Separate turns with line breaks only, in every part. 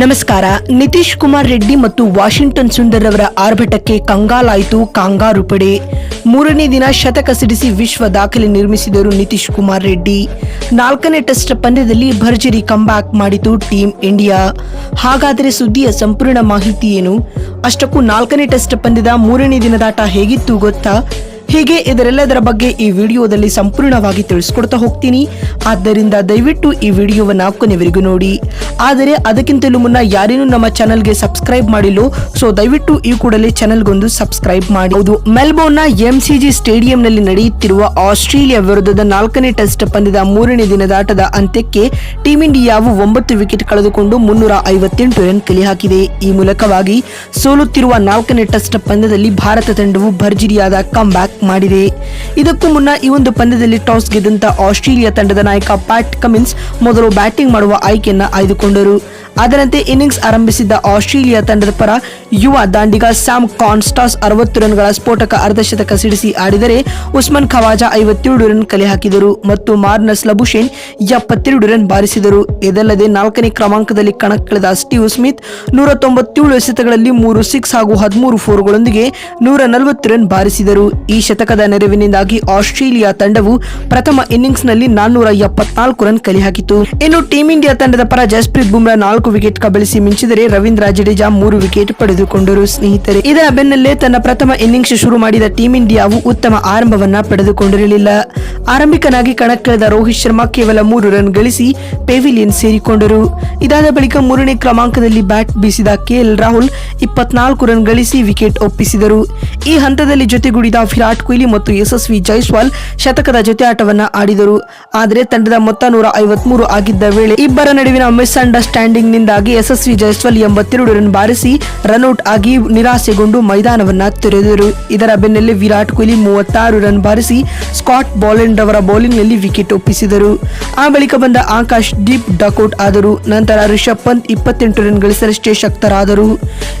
ನಮಸ್ಕಾರ. ನಿತೀಶ್ ಕುಮಾರ್ ರೆಡ್ಡಿ ಮತ್ತು ವಾಷಿಂಗ್ಟನ್ ಸುಂದರ್ ಅವರ ಆರ್ಭಟಕ್ಕೆ ಕಂಗಾಲಾಯಿತು ಕಾಂಗಾರು ಪಡೆ ಮೂರನೇ ದಿನ ಶತಕ ಸಿಡಿಸಿ ವಿಶ್ವ ದಾಖಲೆ ನಿರ್ಮಿಸಿದರು ನಿತೀಶ್ ಕುಮಾರ್ ರೆಡ್ಡಿ. ನಾಲ್ಕನೇ ಟೆಸ್ಟ್ ಪಂದ್ಯದಲ್ಲಿ ಭರ್ಜರಿ ಕಂಬ್ಯಾಕ್ ಮಾಡಿತು ಟೀಂ ಇಂಡಿಯಾ. ಹಾಗಾದರೆ ಸುದ್ದಿಯ ಸಂಪೂರ್ಣ ಮಾಹಿತಿ ಏನು? ಅಷ್ಟಕ್ಕೂ ನಾಲ್ಕನೇ ಟೆಸ್ಟ್ ಪಂದ್ಯದ ಮೂರನೇ ದಿನದಾಟ ಹೇಗಿತ್ತು ಗೊತ್ತಾ? ಹೀಗೆ ಇದರೆಲ್ಲದರ ಬಗ್ಗೆ ಈ ವಿಡಿಯೋದಲ್ಲಿ ಸಂಪೂರ್ಣವಾಗಿ ತಿಳಿಸ್ಕೊಡ್ತಾ ಹೋಗ್ತೀನಿ. ಆದ್ದರಿಂದ ದಯವಿಟ್ಟು ಈ ವಿಡಿಯೋವನ್ನು ಕೊನೆವರೆಗೂ ನೋಡಿ. ಆದರೆ ಅದಕ್ಕಿಂತಲೂ ಮುನ್ನ ಯಾರೇನು ನಮ್ಮ ಚಾನಲ್ಗೆ ಸಬ್ಸ್ಕ್ರೈಬ್ ಮಾಡಿಲ್ಲೋ, ಸೊ ದಯವಿಟ್ಟು ಈ ಕೂಡಲೇ ಚಾನಲ್ಗೊಂದು ಸಬ್ಸ್ಕ್ರೈಬ್ ಮಾಡಿ. ಹೌದು, ಮೆಲ್ಬೋರ್ನ್ನ ಎಂಸಿಜಿ ಸ್ಟೇಡಿಯಂನಲ್ಲಿ ನಡೆಯುತ್ತಿರುವ ಆಸ್ಟ್ರೇಲಿಯಾ ವಿರುದ್ಧದ ನಾಲ್ಕನೇ ಟೆಸ್ಟ್ ಪಂದ್ಯದ ಮೂರನೇ ದಿನದ ಆಟದ ಅಂತ್ಯಕ್ಕೆ ಟೀಂ ಇಂಡಿಯಾವು ಒಂಬತ್ತು ವಿಕೆಟ್ ಕಳೆದುಕೊಂಡು ಮುನ್ನೂರ ಐವತ್ತೆಂಟು ರನ್ ಕಲೆ ಹಾಕಿದೆ ಈ ಮೂಲಕವಾಗಿ ಸೋಲುತ್ತಿರುವ ನಾಲ್ಕನೇ ಟೆಸ್ಟ್ ಪಂದ್ಯದಲ್ಲಿ ಭಾರತ ತಂಡವು ಭರ್ಜರಿಯಾದ ಕಮ್ಬ್ಯಾಕ್ ಮಾಡಿದೆ. ಇದಕ್ಕೂ ಮುನ್ನ ಈ ಒಂದು ಪಂದ್ಯದಲ್ಲಿ ಟಾಸ್ ಗೆದ್ದಂತ ಆಸ್ಟ್ರೇಲಿಯಾ ತಂಡದ ನಾಯಕ ಪ್ಯಾಟ್ ಕಮಿನ್ಸ್ ಮೊದಲು ಬ್ಯಾಟಿಂಗ್ ಮಾಡುವ ಆಯ್ಕೆಯನ್ನು ಆಯ್ದುಕೊಂಡರು. ಅದರಂತೆ ಇನ್ನಿಂಗ್ಸ್ ಆರಂಭಿಸಿದ್ದ ಆಸ್ಟ್ರೇಲಿಯಾ ತಂಡದ ಪರ ಯುವ ದಾಂಡಿಗ ಸ್ಯಾಮ್ ಕಾನ್ಸ್ಟಾಸ್ ಅರವತ್ತು ರನ್ಗಳ ಸ್ಫೋಟಕ ಅರ್ಧಶತಕ ಸಿಡಿಸಿ ಆಡಿದರೆ ಉಸ್ಮಾನ್ ಖವಾಜಾ ಐವತ್ತೇಳು ರನ್ ಕಲೆ ಹಾಕಿದರು ಮತ್ತು ಮಾರ್ನಸ್ ಲಬುಶೇನ್ ಎಪ್ಪತ್ತೆರಡು ರನ್ ಬಾರಿಸಿದರು. ಇದಲ್ಲದೆ ನಾಲ್ಕನೇ ಕ್ರಮಾಂಕದಲ್ಲಿ ಕಣಕ್ಕಿಳಿದ ಸ್ಟೀವ್ ಸ್ಮಿತ್ ನೂರ ತೊಂಬತ್ತೇಳು ಎಸೆತಗಳಲ್ಲಿ ಮೂರು ಸಿಕ್ಸ್ ಹಾಗೂ ಹದಿಮೂರು ಫೋರ್ಗಳೊಂದಿಗೆ ನೂರ ನಲವತ್ತು ರನ್ ಬಾರಿಸಿದರು. ಈ ಶತಕದ ನೆರವಿನಿಂದಾಗಿ ಆಸ್ಟ್ರೇಲಿಯಾ ತಂಡವು ಪ್ರಥಮ ಇನ್ನಿಂಗ್ಸ್ನಲ್ಲಿ ನಾನ್ನೂರ ಎಪ್ಪತ್ನಾಲ್ಕು ರನ್ ಕಲೆ ಹಾಕಿತು ಇನ್ನು ಟೀಂ ಇಂಡಿಯಾ ತಂಡದ ಪರ ಜಸ್ಪ್ರೀತ್ ಬುಮ್ರಾ ನಾಲ್ಕು ವಿಕೆಟ್ ಕಬಳಿಸಿ ಮಿಂಚಿದರೆ ರವೀಂದ್ರ ಜಡೇಜಾ ಮೂರು ವಿಕೆಟ್ ಪಡೆದುಕೊಂಡರು. ಸ್ನೇಹಿತರೆ, ಇದರ ಬೆನ್ನಲ್ಲೇ ತನ್ನ ಪ್ರಥಮ ಇನ್ನಿಂಗ್ಸ್ ಶುರು ಮಾಡಿದ ಟೀಂ ಇಂಡಿಯಾವು ಉತ್ತಮ ಆರಂಭವನ್ನ ಪಡೆದುಕೊಂಡಿರಲಿಲ್ಲ. ಆರಂಭಿಕನಾಗಿ ಕಣಕ್ಕಿಳಿದ ರೋಹಿತ್ ಶರ್ಮಾ ಕೇವಲ ಮೂರು ರನ್ ಗಳಿಸಿ ಪೆವಿಲಿಯನ್ ಸೇರಿಕೊಂಡರು. ಇದಾದ ಬಳಿಕ ಮೂರನೇ ಕ್ರಮಾಂಕದಲ್ಲಿ ಬ್ಯಾಟ್ ಬೀಸಿದ ಕೆಎಲ್ ರಾಹುಲ್ ಇಪ್ಪತ್ನಾಲ್ಕು ರನ್ ಗಳಿಸಿ ವಿಕೆಟ್ ಒಪ್ಪಿಸಿದರು. ಈ ಹಂತದಲ್ಲಿ ಜೊತೆಗೂಡಿದ ವಿರಾಟ್ ಕೊಹ್ಲಿ ಮತ್ತು ಯಶಸ್ವಿ ಜೈಸ್ವಾಲ್ ಶತಕದ ಜೊತೆ ಆಟವನ್ನು ಆಡಿದರು. ಆದರೆ ತಂಡದ ಮೊತ್ತ ನೂರ ಐವತ್ಮೂರು ಆಗಿದ್ದ ವೇಳೆ ಇಬ್ಬರ ನಡುವಿನ ಮಿಸ್ಅಂಡರ್ಸ್ಟ್ಯಾಂಡಿಂಗ್ ನಿಂದಾಗಿ ಯಶಸ್ವಿ ಜೈಸ್ವಾಲ್ ಎಂಬತ್ತೆರಡು ರನ್ ಬಾರಿಸಿ ರನ್ಔಟ್ ಆಗಿ ನಿರಾಸೆಗೊಂಡು ಮೈದಾನವನ್ನ ತೆರೆದರು. ಇದರ ಬೆನ್ನಲ್ಲೇ ವಿರಾಟ್ ಕೊಹ್ಲಿ ಮೂವತ್ತಾರು ರನ್ ಬಾರಿಸಿ ಸ್ಕಾಟ್ ಬಾಲೆಂಡ್ ಅವರ ಬೌಲಿಂಗ್ನಲ್ಲಿ ವಿಕೆಟ್ ಒಪ್ಪಿಸಿದರು. ಆ ಬಳಿಕ ಬಂದ ಆಕಾಶ್ ಡೀಪ್ ಡಕೌಟ್ ಆದರು. ನಂತರ ರಿಷಬ್ ಪಂತ್ ಇಪ್ಪತ್ತೆಂಟು ರನ್ ಗಳಿಸಲಷ್ಟೇ ಶಕ್ತರಾದರು.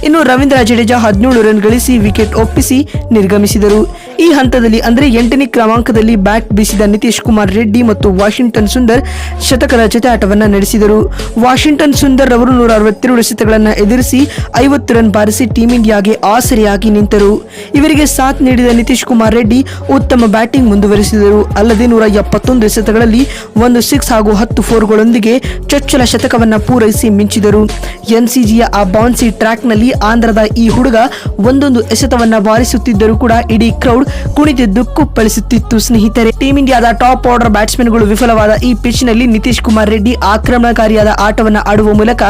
ಇನ್ನು ರವೀಂದ್ರ ಜಡೇಜಾ ಹದಿನೇಳು ರನ್ ಗಳಿಸಿ ವಿಕೆಟ್ ಒಪ್ಪಿಸಿ ನಿರ್ಗಮಿಸಿದರು. ಈ ಹಂತದಲ್ಲಿ ಅಂದರೆ ಎಂಟನೇ ಕ್ರಮಾಂಕದಲ್ಲಿ ಬ್ಯಾಟ್ ಬೀಸಿದ ನಿತೀಶ್ ಕುಮಾರ್ ರೆಡ್ಡಿ ಮತ್ತು ವಾಷಿಂಗ್ಟನ್ ಸುಂದರ್ ಶತಕದ ಜೊತೆ ಆಟವನ್ನು ನಡೆಸಿದರು. ವಾಷಿಂಗ್ಟನ್ ಸುಂದರ್ ಅವರು ನೂರ ಅರವತ್ತೆರಡು ಎಸೆತಗಳನ್ನು ಎದುರಿಸಿ ಐವತ್ತು ರನ್ ಬಾರಿಸಿ ಟೀಮ್ ಇಂಡಿಯಾಗೆ ಆಸರೆಯಾಗಿ ನಿಂತರು. ಇವರಿಗೆ ಸಾಥ್ ನೀಡಿದ ನಿತೀಶ್ ಕುಮಾರ್ ರೆಡ್ಡಿ ಉತ್ತಮ ಬ್ಯಾಟಿಂಗ್ ಮುಂದುವರಿಸಿದರು. ಅಲ್ಲದೆ ನೂರ ಎಪ್ಪತ್ತೊಂದು ಎಸೆತಗಳಲ್ಲಿ ಒಂದು ಸಿಕ್ಸ್ ಹಾಗೂ ಹತ್ತು ಫೋರ್ಗಳೊಂದಿಗೆ ಚೊಚ್ಚಲ ಶತಕವನ್ನು ಪೂರೈಸಿ ಮಿಂಚಿದರು. ಎನ್ಸಿಜಿಯ ಆ ಬೌನ್ಸಿ ಟ್ರ್ಯಾಕ್ನಲ್ಲಿ ಆಂಧ್ರದ ಈ ಹುಡುಗ ಒಂದೊಂದು ಎಸೆತವನ್ನು ಬಾರಿಸುತ್ತಿದ್ದರೂ ಕೂಡ ಇಡೀ ಕ್ರೌಡ್ ಕುಣಿತಿದ್ದು ಕುಪ್ಪಳಿಸುತ್ತಿತ್ತು. ಸ್ನೇಹಿತರೆ ಟೀಂ ಇಂಡಿಯಾದ ಟಾಪ್ ಆರ್ಡರ್ ಬ್ಯಾಟ್ಸ್ಮನ್ಗಳು ವಿಫಲವಾದ ಈ ಪಿಚ್ನಲ್ಲಿ ನಿತೀಶ್ ಕುಮಾರ್ ರೆಡ್ಡಿ ಆಕ್ರಮಣಕಾರಿಯಾದ ಆಟವನ್ನು ಆಡುವ ಮೂಲಕ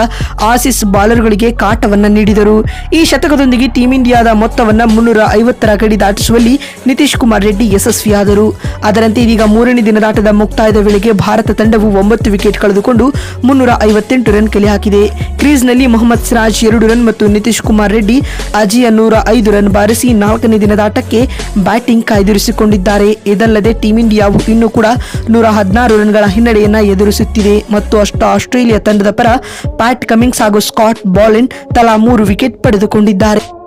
ಆಸೀಸ್ ಬಾಲರ್ಗಳಿಗೆ ಕಾಟವನ್ನ ನೀಡಿದರು. ಈ ಶತಕದೊಂದಿಗೆ ಟೀಂ ಇಂಡಿಯಾದ ಮೊತ್ತವನ್ನ ಮುನ್ನೂರ ಐವತ್ತರ ಗಡಿ ದಾಟಿಸುವಲ್ಲಿ ನಿತೀಶ್ ಕುಮಾರ್ ರೆಡ್ಡಿ ಯಶಸ್ವಿಯಾದರು. ಅದರಂತೆ ಇದೀಗ ಮೂರನೇ ದಿನದಾಟದ ಮುಕ್ತಾಯದ ವೇಳೆಗೆ ಭಾರತ ತಂಡವು ಒಂಬತ್ತು ವಿಕೆಟ್ ಕಳೆದುಕೊಂಡು ಮುನ್ನೂರ ಐವತ್ತೆಂಟು ರನ್ ಕಲೆ ಹಾಕಿದೆ ಕ್ರೀಸ್ನಲ್ಲಿ ಮೊಹಮ್ಮದ್ ಸಿರಾಜ್ ಎರಡು ರನ್ ಮತ್ತು ನಿತೀಶ್ ಕುಮಾರ್ ರೆಡ್ಡಿ ಅಜಿಯ ನೂರ ಐದು ರನ್ ಬಾರಿಸಿ ನಾಲ್ಕನೇ ದಿನದಾಟಕ್ಕೆ ಬ್ಯಾಟಿಂಗ್ ಕಾಯ್ದಿರಿಸಿಕೊಂಡಿದ್ದಾರೆ. ಇದಲ್ಲದೆ ಟೀಂ ಇಂಡಿಯಾವು ಇನ್ನೂ ಕೂಡ ನೂರ ಹದಿನಾರು ರನ್ಗಳ ಹಿನ್ನಡೆಯನ್ನು ಎದುರಿಸುತ್ತಿದೆ. ಮತ್ತು ಅಷ್ಟು ಆಸ್ಟ್ರೇಲಿಯಾ ತಂಡದ ಪರ ಪ್ಯಾಟ್ ಕಮಿಂಗ್ಸ್ ಹಾಗೂ ಸ್ಕಾಟ್ ಬಾಲಿನ್ ತಲಾ ಮೂರು ವಿಕೆಟ್ ಪಡೆದುಕೊಂಡಿದ್ದಾರೆ.